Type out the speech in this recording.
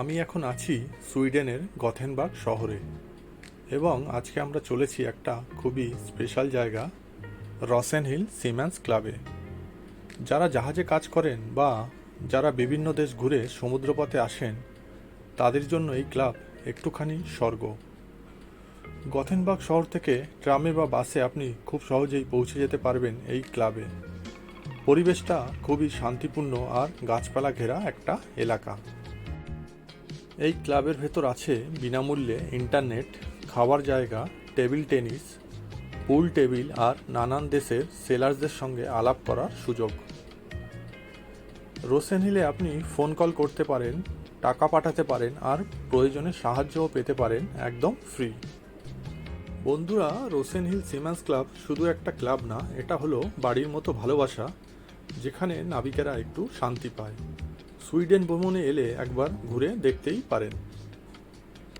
আমি এখন আছি সুইডেনের গথেনবার্গ শহরে এবং আজকে আমরা চলেছি একটা খুবই স্পেশাল জায়গা, রসেন হিল সিম্যান্স ক্লাবে। যারা জাহাজে কাজ করেন বা যারা বিভিন্ন দেশ ঘুরে সমুদ্রপথে আসেন, তাদের জন্য এই ক্লাব একটুখানি স্বর্গ। গথেনবার্গ শহর থেকে ট্রামে বা বাসে আপনি খুব সহজেই পৌঁছে যেতে পারবেন এই ক্লাবে। পরিবেশটা খুবই শান্তিপূর্ণ আর গাছপালা ঘেরা একটা এলাকা। এই ক্লাবের ভেতর আছে বিনামূল্যে ইন্টারনেট, খাওয়ার জায়গা, টেবিল টেনিস, পুল টেবিল আর নানান দেশের সেলার্সদের সঙ্গে আলাপ করার সুযোগ। রোসেন হিলে আপনি ফোন কল করতে পারেন, টাকা পাঠাতে পারেন আর প্রয়োজনে সাহায্যও পেতে পারেন একদম ফ্রি। বন্ধুরা, রোসেন হিল সিম্যান্স ক্লাব শুধু একটা ক্লাব না, এটা হলো বাড়ির মতো ভালোবাসা, যেখানে নাবিকেরা একটু শান্তি পায়। সুইডেন ভ্রমণে এলে একবার ঘুরে দেখতেই পারেন।